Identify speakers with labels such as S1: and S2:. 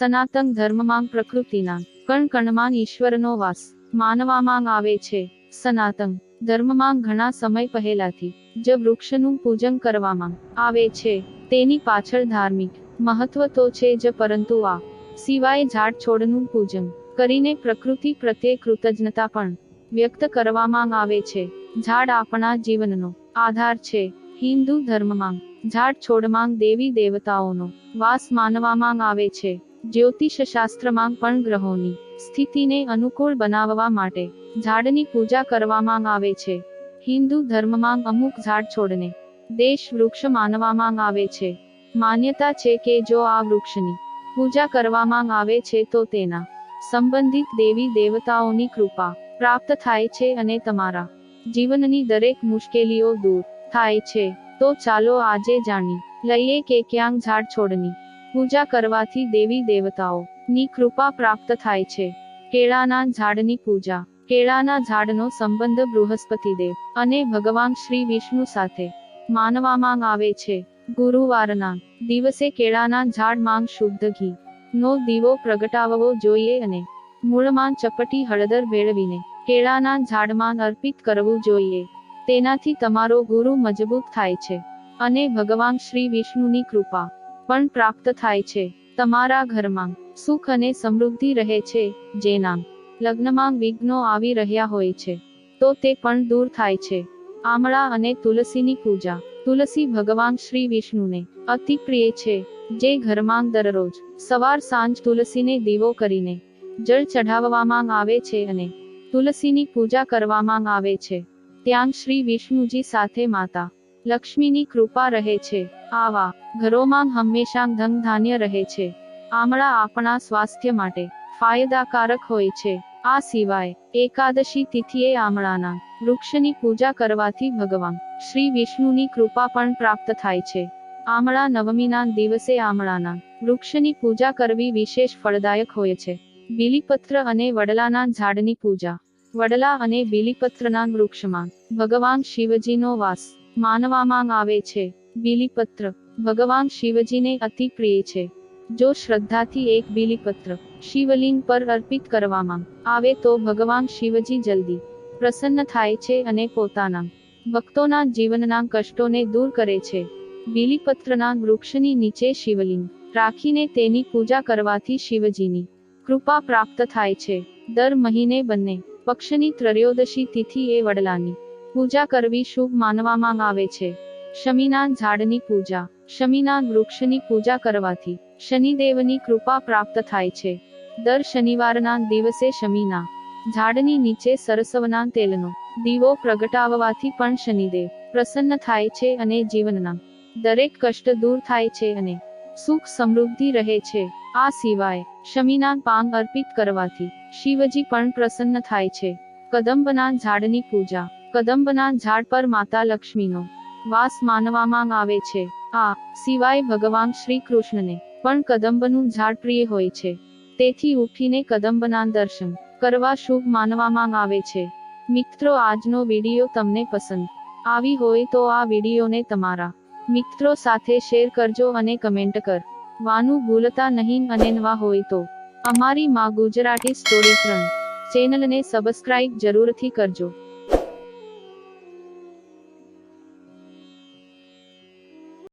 S1: સનાતન ધર્મમાં પ્રકૃતિના કણ કણમાં ઈશ્વરનો વાસ માનવામાં આવે છે. સનાતન ધર્મમાં ઘણા સમય પહેલાથી જ વૃક્ષનું પૂજન કરવામાં આવે છે. તેની પાછળ ધાર્મિક મહત્વ તો છે જ પરંતુ આ સિવાય ઝાડ છોડનું પૂજન કરીને પ્રકૃતિ પ્રત્યે કૃતજ્ઞતા પણ વ્યક્ત કરવામાં આવે છે. ઝાડ આપણા જીવનનો આધાર છે. હિન્દુ ધર્મમાં ઝાડ છોડમાં દેવી દેવતાઓનો વાસ માનવામાં આવે છે. જ્યોતિષ પણ ગ્રહોની સ્થિતિને અનુકૂળ બનાવવા માટે ઝાડની પૂજા કરવામાં આવે છે. હિન્દુ ધર્મમાં અમુક ઝાડ છોડને દેશ વૃક્ષ માનવામાં આવે છે. માન્યતા છે કે જો આ વૃક્ષની પૂજા કરવામાં આવે છે તો તેના સંબંધિત દેવી દેવતાઓની કૃપા પ્રાપ્ત થાય છે અને તમારા જીવનની દરેક મુશ્કેલીઓ દૂર થાય છે. તો ચાલો આજે જાણી લઈએ કે ક્યાંક ઝાડ છોડની પૂજા કરવાથી દેવી દેવતાઓ ની કૃપા પ્રાપ્ત થાય છે. કેળાના ઝાડની પૂજા. કેળાના ઝાડનો સંબંધ બૃહસ્પતિદેવ અને ભગવાન શ્રી વિષ્ણુ સાથે માનવામાં આવે છે. ગુરુવારના દિવસે કેળાના ઝાડમાં શુદ્ધ ઘી નો દીવો પ્રગટાવવો જોઈએ અને મૂળમાં ચપટી હળદર ભેળવીને કેળાના ઝાડમાં અર્પિત કરવું જોઈએ. તેનાથી તમારો ગુરુ મજબૂત થાય છે અને ભગવાન શ્રી વિષ્ણુની કૃપા પણ પ્રાપ્ત થાય છે. તમારા ઘરમાં સુખ અને સમૃદ્ધિ રહે છે, જેના લગ્નમાં વિઘ્નો આવી રહ્યા હોય છે, તો તે પણ દૂર થાય છે. આમળા અને તુલસીની પૂજા. તુલસી ભગવાન શ્રી વિષ્ણુને અતિ પ્રિય છે, જે ઘરમાં દરરોજ સવાર સાંજ તુલસીને દીવો કરીને જળ ચઢાવવામાં આવે છે અને તુલસીની પૂજા કરવામાં આવે છે. ત્યાં શ્રી વિષ્ણુજી સાથે માતા લક્ષ્મીની કૃપા રહે છે. આવા, ઘરોમાં હંમેશા ધન ધાન્ય રહે છે. આમળા આપણા સ્વાસ્થ્ય માટે ફાયદાકારક હોય છે. આ સિવાય, એકાદશી તિથિએ આમળાના વૃક્ષની પૂજા કરવાથી ભગવાન શ્રી વિષ્ણુની કૃપા પણ પ્રાપ્ત થાય છે. આમળા નવમીના દિવસે આમળાના વૃક્ષની પૂજા કરવી વિશેષ ફળદાયક હોય છે. બીલીપત્ર અને વડલાના ઝાડની પૂજા. વડલા અને બીલીપત્રના વૃક્ષમાં ભગવાન શિવજીનો વાસ માનવામાં આવે છે. બીલીપત્ર. ભગવાન શિવજીને અતિ પ્રિય છે. જો શ્રદ્ધાથી એક બીલીપત્ર શિવલિંગ પર અર્પિત કરવામાં આવે તો ભગવાન શિવજી જલ્દી પ્રસન્ન થાય છે અને પોતાના ભક્તોના જીવનના કષ્ટોને દૂર કરે છે. બીલીપત્રના વૃક્ષની નીચે શિવલિંગ રાખીને તેની પૂજા કરવાથી શિવજીની કૃપા પ્રાપ્ત થાય છે. દર મહિને બંને પક્ષની ત્રયોદશી તિથિ એ વડલાની પૂજા કરવી શુભ માનવામાં આવે છે. શમીના ઝાડની પૂજા. શમીના વૃક્ષની પૂજા કરવાથી શનિદેવની કૃપા પ્રાપ્ત થાય છે. દર શનિવારના દિવસે શમીના ઝાડની નીચે સરસવના તેલનો દીવો પ્રગટાવવાથી પણ શનિદેવ પ્રસન્ન થાય છે અને જીવનના દરેક કષ્ટ દૂર થાય છે અને સુખ સમૃદ્ધિ રહે છે. આ સિવાય શમીના પાન અર્પિત કરવાથી શિવજી પણ પ્રસન્ન થાય છે. કદંબના ઝાડની પૂજા. કદંબના ઝાડ પર માતા લક્ષ્મીનો વાસ માનવામાં આવે છે. આ સિવાય ભગવાન શ્રી કૃષ્ણને પણ કદંબનું ઝાડ પ્રિય હોય છે. તેથી ઉઠીને કદંબના દર્શન કરવા શુભ માનવામાં આવે છે. મિત્રો, આજનો વીડિયો તમને પસંદ આવી હોય તો આ વિડીયોને તમારા મિત્રો સાથે શેર કરજો અને કમેન્ટ કર. વાનું ભૂલતા નહીં અને નવા હોય તો અમારી માં ગુજરાતી સ્ટોરી ત્રણ ચેનલને સબસ્ક્રાઇબ જરૂરથી કરજો.